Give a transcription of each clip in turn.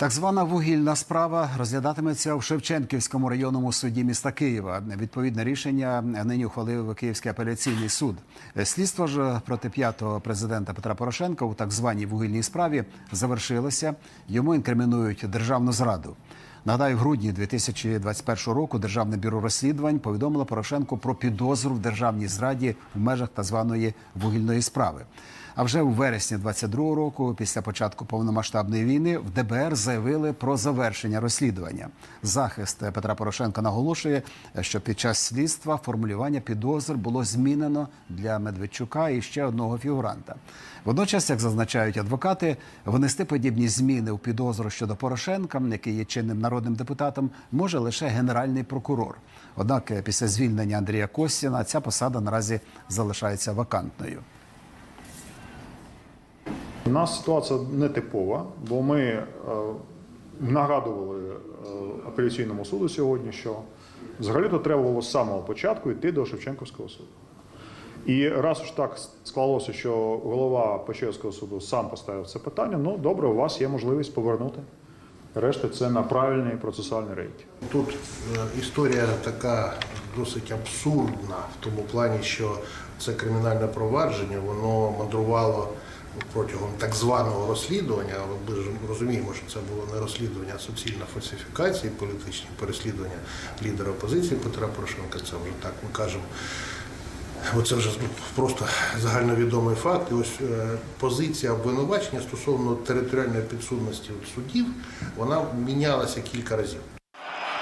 Так звана вугільна справа розглядатиметься в Шевченківському районному суді міста Києва. Відповідне рішення нині ухвалив Київський апеляційний суд. Слідство ж проти п'ятого президента Петра Порошенка у так званій вугільній справі завершилося. Йому інкримінують державну зраду. Нагадаю, в грудні 2021 року Державне бюро розслідувань повідомило Порошенку про підозру в державній зраді в межах так званої вугільної справи. А вже у вересні 22 року, після початку повномасштабної війни, в ДБР заявили про завершення розслідування. Захист Петра Порошенка наголошує, що під час слідства формулювання підозр було змінено для Медведчука і ще одного фігуранта. Водночас, як зазначають адвокати, внести подібні зміни у підозру щодо Порошенка, який є чинним народним депутатом, може лише генеральний прокурор. Однак, після звільнення Андрія Костіна ця посада наразі залишається вакантною. У нас ситуація нетипова, бо ми е, нагадували е, апеляційному суду сьогодні, що взагалі-то треба було з самого початку йти до Шевченківського суду. І раз уж так склалося, що голова Печерського суду сам поставив це питання, ну добре, у вас є можливість повернути. Решта це на правильний процесуальний рейтинг. Тут е, історія така досить абсурдна в тому плані, що це кримінальне провадження, воно мандрувало протягом так званого розслідування. але Ми ж розуміємо, що це було не розслідування, а суцільна фальсифікація, політичні переслідування лідера опозиції Петра Порошенка. Це вже так ми кажемо. Оце вже ну, просто загальновідомий факт. І ось е, позиція обвинувачення стосовно територіальної підсудності судів, вона мінялася кілька разів.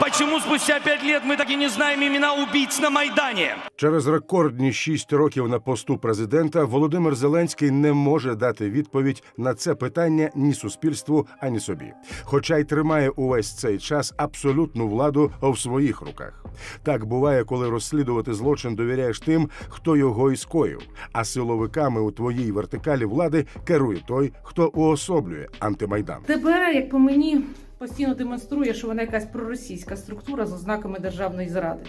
Почему спустя пять лет мы так и не знаем имена убийц на Майдане? Через рекордні шість років на посту президента Володимир Зеленський не може дати відповідь на це питання ні суспільству, ані собі, хоча й тримає увесь цей час абсолютну владу в своїх руках. Так буває, коли розслідувати злочин довіряєш тим, хто його і скоїв, а силовиками у твоїй вертикалі влади керує той, хто уособлює антимайдан. ДБР, як по мені, постійно демонструє, що вона якась проросійська структура з ознаками державної зради.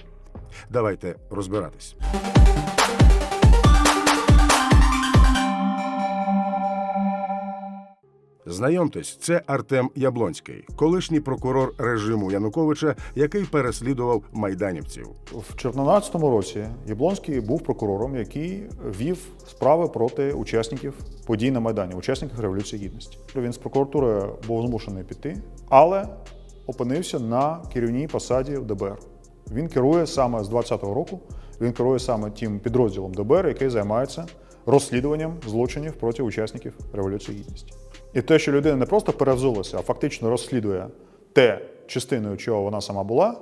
Давайте розбиратись. Знайомтесь, це Артем Яблонський, колишній прокурор режиму Януковича, який переслідував майданівців. В 2014 році Яблонський був прокурором, який вів справи проти учасників подій на Майдані, учасників Революції Гідності. Він з прокуратури був змушений піти, але опинився на керівній посаді в ДБР. Він керує саме з 2020 року. Він керує саме тим підрозділом ДБР, який займається розслідуванням злочинів проти учасників Революції Гідності. І те, що людина не просто перевзулася, а фактично розслідує те, частиною чого вона сама була.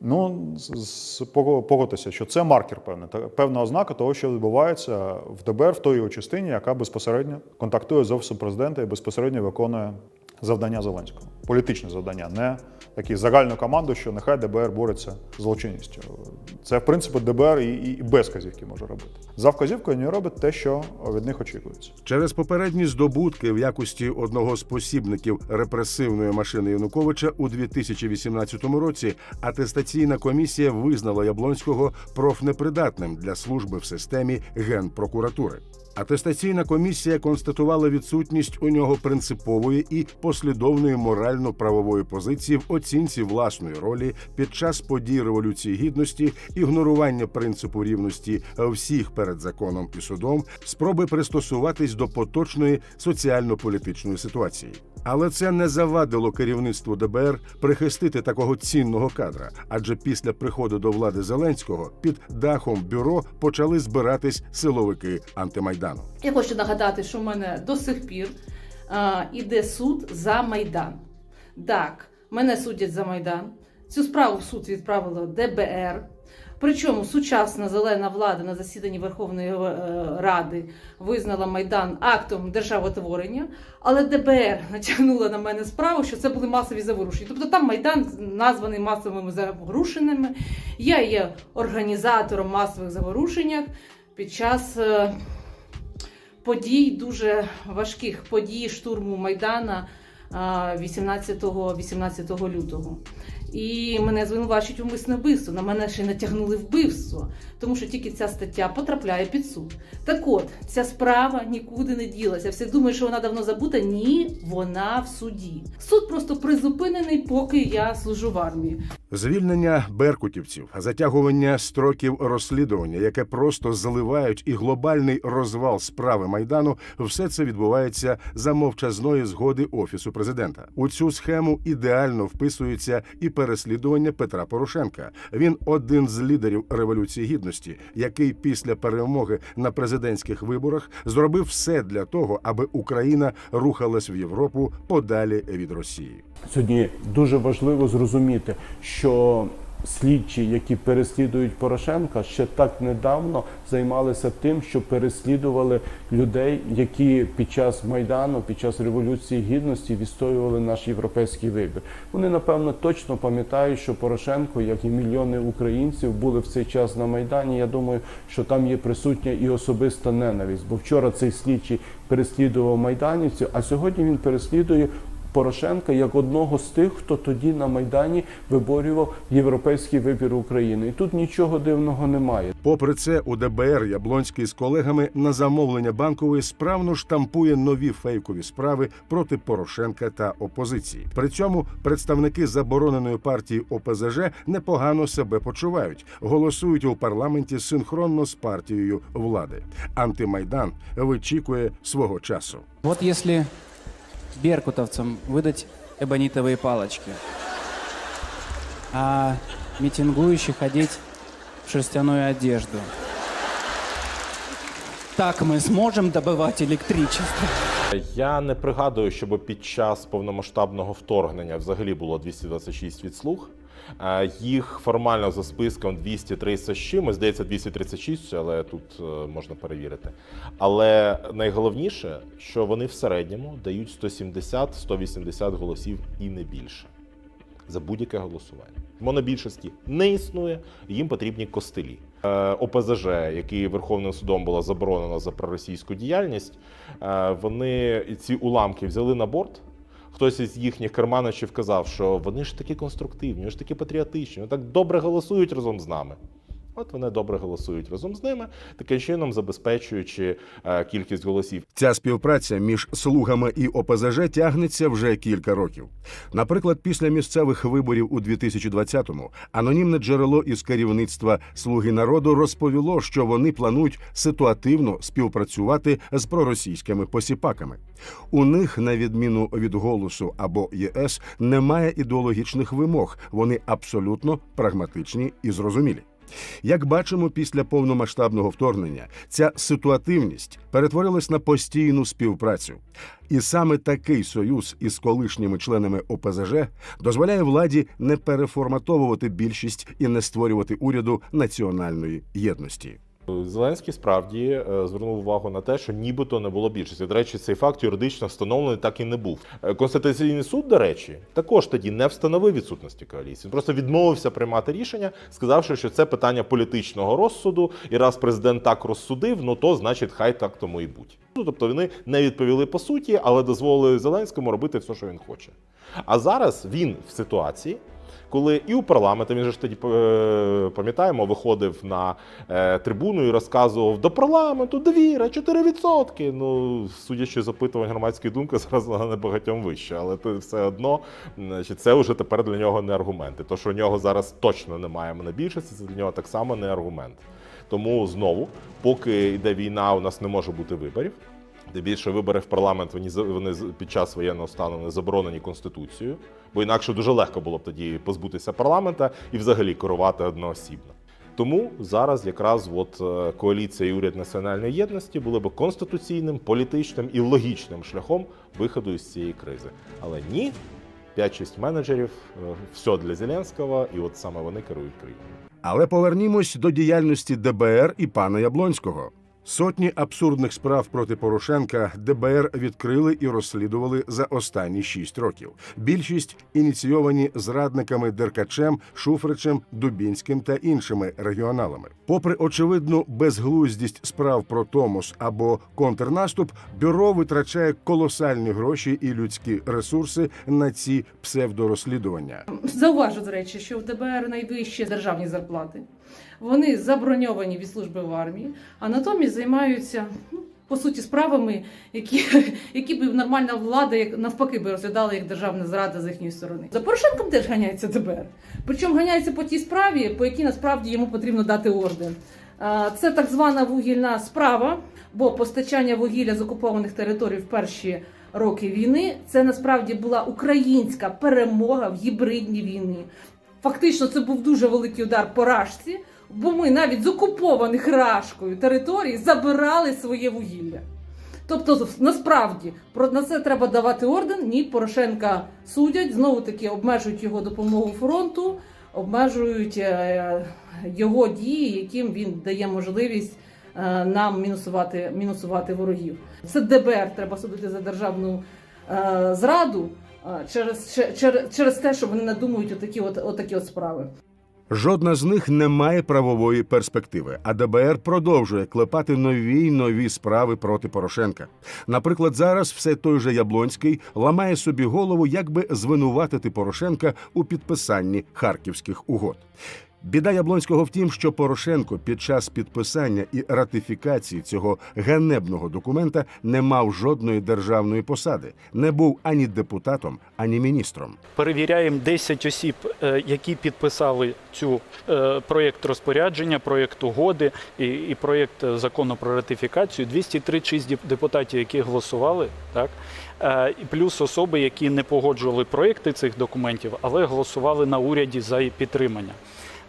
Ну, погодьтеся, що це маркер певний, певна ознака того, що відбувається в ДБР в той його частині, яка безпосередньо контактує з офісом президента і безпосередньо виконує завдання Зеленського. Політичне завдання, не такі загальну команду, що нехай ДБР бореться з злочинністю. Це, в принципі, ДБР і, і без вказівки може робити. За вказівкою вони роблять те, що від них очікується. Через попередні здобутки в якості одного з посібників репресивної машини Януковича у 2018 році атестаційна комісія визнала Яблонського профнепридатним для служби в системі генпрокуратури. Атестаційна комісія констатувала відсутність у нього принципової і послідовної морально-правової позиції в оцінці власної ролі під час подій революції гідності, ігнорування принципу рівності всіх перед законом і судом, спроби пристосуватись до поточної соціально-політичної ситуації. Але це не завадило керівництву ДБР прихистити такого цінного кадра, адже після приходу до влади Зеленського під дахом бюро почали збиратись силовики антимайдану. Я хочу нагадати, що в мене до сих пір е, іде суд за Майдан. Так, мене судять за Майдан. Цю справу в суд відправило ДБР. Причому сучасна зелена влада на засіданні Верховної е, Ради визнала Майдан актом державотворення, але ДБР натягнула на мене справу, що це були масові заворушення. Тобто там Майдан названий масовими заворушеннями. Я є організатором масових заворушеннях під час. е, подій, дуже важких подій штурму Майдана 18, 18 лютого. І мене звинувачують умисне вбивство. На мене ще й натягнули вбивство, тому що тільки ця стаття потрапляє під суд. Так от, ця справа нікуди не ділася. Всі думають, що вона давно забута. Ні, вона в суді. Суд просто призупинений, поки я служу в армії. Звільнення беркутівців, затягування строків розслідування, яке просто заливають, і глобальний розвал справи майдану все це відбувається за мовчазної згоди офісу президента. У цю схему ідеально вписується і переслідування Петра Порошенка. Він один з лідерів революції гідності, який після перемоги на президентських виборах зробив все для того, аби Україна рухалась в Європу подалі від Росії. Сьогодні дуже важливо зрозуміти, що слідчі, які переслідують Порошенка, ще так недавно займалися тим, що переслідували людей, які під час майдану, під час революції гідності відстоювали наш європейський вибір. Вони напевно точно пам'ятають, що Порошенко, як і мільйони українців, були в цей час на майдані. Я думаю, що там є присутня і особиста ненависть. Бо вчора цей слідчий переслідував майданівців, а сьогодні він переслідує. Порошенка як одного з тих, хто тоді на майдані виборював європейський вибір України, і тут нічого дивного немає. Попри це, у ДБР Яблонський з колегами на замовлення банкової справно штампує нові фейкові справи проти Порошенка та опозиції. При цьому представники забороненої партії ОПЗЖ непогано себе почувають, голосують у парламенті синхронно з партією влади. Антимайдан вичікує свого часу. Вот если беркутовцам выдать эбонитовые палочки, а митингующих одеть в шерстяную одежду, так мы сможем добывать электричество. Я не пригадую, щоб під час повномасштабного вторгнення взагалі було 226 відслуг. Е, Їх формально за списком 230 з чимось, здається, 236, але тут е, можна перевірити. Але найголовніше, що вони в середньому дають 170-180 голосів і не більше за будь-яке голосування. Монобільшості не існує, їм потрібні костелі. Е, ОПЗЖ, який Верховним судом була заборонена за проросійську діяльність, вони ці уламки взяли на борт. Хтось із їхніх керманичів казав, що вони ж такі конструктивні, вони ж такі патріотичні, вони так добре голосують разом з нами. От вони добре голосують разом з ними, таким чином забезпечуючи е, кількість голосів. Ця співпраця між слугами і ОПЗЖ тягнеться вже кілька років. Наприклад, після місцевих виборів у 2020-му анонімне джерело із керівництва Слуги народу розповіло, що вони планують ситуативно співпрацювати з проросійськими посіпаками. У них, на відміну від голосу або ЄС, немає ідеологічних вимог. Вони абсолютно прагматичні і зрозумілі. Як бачимо, після повномасштабного вторгнення ця ситуативність перетворилась на постійну співпрацю. І саме такий союз із колишніми членами ОПЗЖ дозволяє владі не переформатовувати більшість і не створювати уряду національної єдності. Зеленський справді е, звернув увагу на те, що нібито не було більшості. До речі, цей факт юридично встановлений так і не був. Е, Конституційний суд, до речі, також тоді не встановив відсутності коаліції. Він просто відмовився приймати рішення, сказавши, що це питання політичного розсуду, і раз президент так розсудив, ну то значить, хай так тому і будь. Ну тобто вони не відповіли по суті, але дозволили Зеленському робити все, що він хоче. А зараз він в ситуації коли і у парламенті, він же ж тоді е, пам'ятаємо, виходив на е, трибуну і розказував до парламенту довіра 4%. Ну, судячи з опитувань громадської думки, зараз вона небагатьом вища, але це все одно це вже тепер для нього не аргументи. То, що у нього зараз точно немає монобільшості, це для нього так само не аргумент. Тому знову, поки йде війна, у нас не може бути виборів. Де більше вибори в парламент вони вони під час воєнного стану не заборонені конституцією, бо інакше дуже легко було б тоді позбутися парламента і взагалі керувати одноосібно. Тому зараз якраз от е, коаліція і уряд національної єдності були б конституційним, політичним і логічним шляхом виходу із цієї кризи. Але ні, 5-6 менеджерів, е, все для Зеленського, і от саме вони керують країною. Але повернімось до діяльності ДБР і пана Яблонського. Сотні абсурдних справ проти Порошенка ДБР відкрили і розслідували за останні шість років. Більшість ініційовані зрадниками Деркачем, Шуфричем, Дубінським та іншими регіоналами. Попри очевидну безглуздість справ про Томос або контрнаступ, бюро витрачає колосальні гроші і людські ресурси на ці псевдорозслідування. Зауважу, до речі, що в ДБР найвищі державні зарплати. Вони заброньовані від служби в армії, а натомість займаються. ну, По суті, справами, які, які б нормальна влада як навпаки би розглядала як державна зрада з їхньої сторони. За Порошенком теж ганяється ДБР. Причому ганяється по тій справі, по якій насправді йому потрібно дати орден. Це так звана вугільна справа, бо постачання вугілля з окупованих територій в перші роки війни це насправді була українська перемога в гібридній війні. Фактично, це був дуже великий удар по рашці, бо ми навіть з окупованих рашкою територій забирали своє вугілля. Тобто, насправді на це треба давати орден. Ні, Порошенка судять, знову таки обмежують його допомогу фронту, обмежують е, його дії, яким він дає можливість е, нам мінусувати, мінусувати ворогів. Це ДБР треба судити за державну е, зраду через, через, через те, що вони надумують отакі от, отакі от справи. Жодна з них не має правової перспективи, а ДБР продовжує клепати нові й нові справи проти Порошенка. Наприклад, зараз все той же Яблонський ламає собі голову, як би звинуватити Порошенка у підписанні харківських угод. Біда Яблонського в тім, що Порошенко під час підписання і ратифікації цього ганебного документа не мав жодної державної посади, не був ані депутатом, ані міністром. перевіряємо 10 осіб, е, які підписали цю е, проєкт розпорядження, проєкт угоди і, і проєкт е, закону про ратифікацію. 236 деп- депутатів, які голосували, так і плюс особи, які не погоджували проєкти цих документів, але голосували на уряді за підтримання.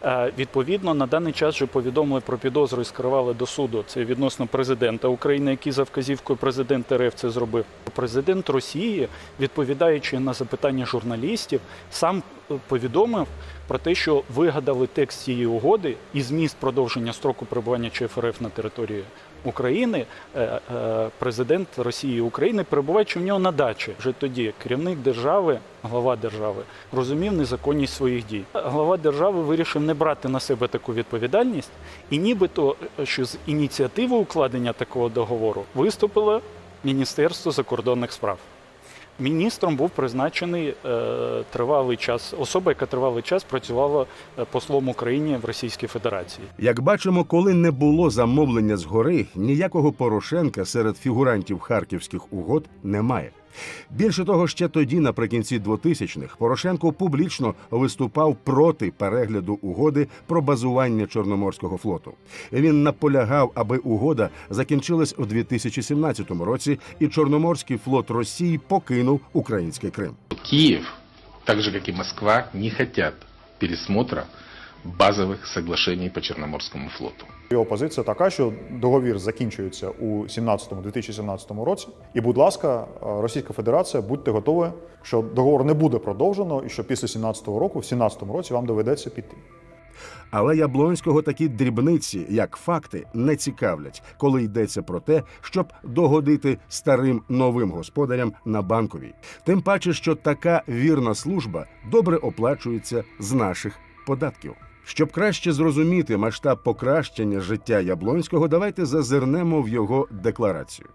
Е, Відповідно, на даний час вже повідомили про підозру і скривали до суду. Це відносно президента України, який за вказівкою президента РФ це зробив. Президент Росії, відповідаючи на запитання журналістів, сам е, повідомив про те, що вигадали текст цієї угоди і зміст продовження строку перебування ЧФРФ на території України. е, е, Президент Росії України перебуваючи в нього на дачі. Вже тоді керівник держави, глава держави, розумів незаконність своїх дій. Глава держави вирішив не брати на себе таку відповідальність, і нібито е, що з ініціативи укладення такого договору виступило Міністерство закордонних справ. Міністром був призначений е, тривалий час особа, яка тривалий час працювала е, послом України в Російській Федерації. Як бачимо, коли не було замовлення згори, ніякого Порошенка серед фігурантів харківських угод немає. Більше того, ще тоді, наприкінці 2000-х, Порошенко публічно виступав проти перегляду угоди про базування Чорноморського флоту. Він наполягав, аби угода закінчилась у 2017 році, і Чорноморський флот Росії покинув український Крим. Киев, так же как и Москва, не хотят пересмотра базовых соглашений по Черноморскому флоту. Його позиція така, що договір закінчується у 17-2017 році. І, будь ласка, Російська Федерація, будьте готові, що договор не буде продовжено, і що після 17-го року, в 17-му році, вам доведеться піти. Але Яблонського такі дрібниці, як факти, не цікавлять, коли йдеться про те, щоб догодити старим новим господарям на банковій. Тим паче, що така вірна служба добре оплачується з наших податків. Щоб краще зрозуміти масштаб покращення життя Яблонського, давайте зазирнемо в його декларацію.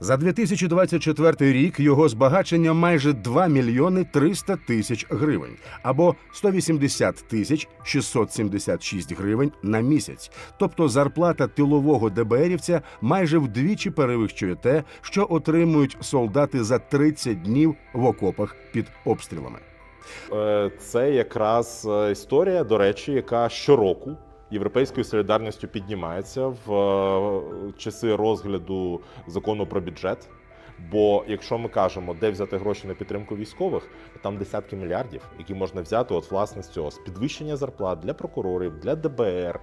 За 2024 рік його збагачення майже 2 мільйони 300 тисяч гривень або 180 тисяч 676 гривень на місяць. Тобто зарплата тилового ДБРівця майже вдвічі перевищує те, що отримують солдати за 30 днів в окопах під обстрілами. Е, Це якраз е, історія, до речі, яка щороку європейською солідарністю піднімається в е, часи розгляду закону про бюджет. Бо якщо ми кажемо, де взяти гроші на підтримку військових, там десятки мільярдів, які можна взяти от власне з цього з підвищення зарплат для прокурорів, для ДБР,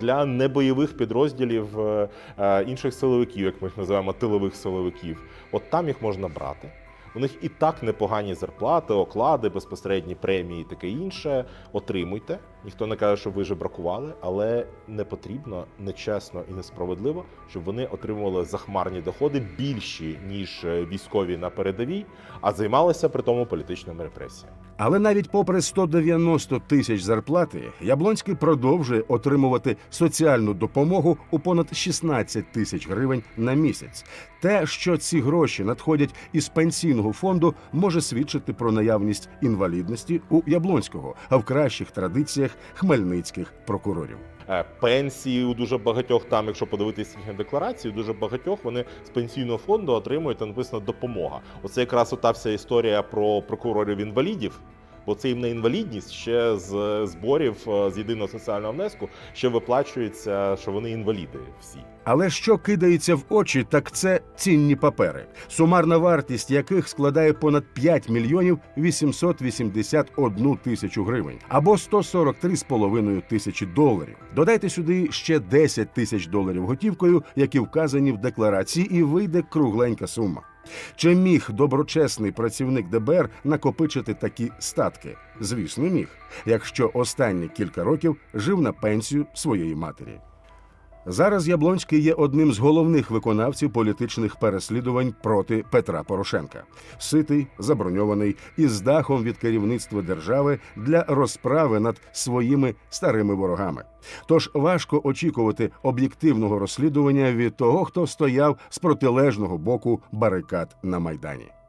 для небойових підрозділів інших силовиків, як ми їх називаємо тилових силовиків. От там їх можна брати. У них і так непогані зарплати, оклади, безпосередні премії, і таке інше. Отримуйте. Ніхто не каже, що ви же бракували, але не потрібно нечесно і несправедливо, щоб вони отримували захмарні доходи більші ніж е, військові на передовій, а займалися при тому політичними репресіями. Але навіть попри 190 тисяч зарплати, Яблонський продовжує отримувати соціальну допомогу у понад 16 тисяч гривень на місяць. Те, що ці гроші надходять із пенсійного фонду, може свідчити про наявність інвалідності у Яблонського, а в кращих традиціях хмельницьких прокурорів. Е, Пенсії у дуже багатьох там, якщо подивитися їхні декларації, дуже багатьох вони з пенсійного фонду отримують написано допомога. Оце якраз ота вся історія про прокурорів інвалідів. Бо це їм на інвалідність ще з зборів е, з єдиного соціального внеску ще виплачується, що вони інваліди всі. Але що кидається в очі, так це цінні папери, сумарна вартість яких складає понад 5 мільйонів 881 тисячу гривень або 143,5 тисячі доларів. Додайте сюди ще 10 тисяч доларів готівкою, які вказані в декларації, і вийде кругленька сума. Чи міг доброчесний працівник ДБР накопичити такі статки? Звісно, міг, якщо останні кілька років жив на пенсію своєї матері. Зараз Яблонський є одним з головних виконавців політичних переслідувань проти Петра Порошенка. Ситий, заброньований із дахом від керівництва держави для розправи над своїми старими ворогами. Тож важко очікувати об'єктивного розслідування від того, хто стояв з протилежного боку барикад на майдані.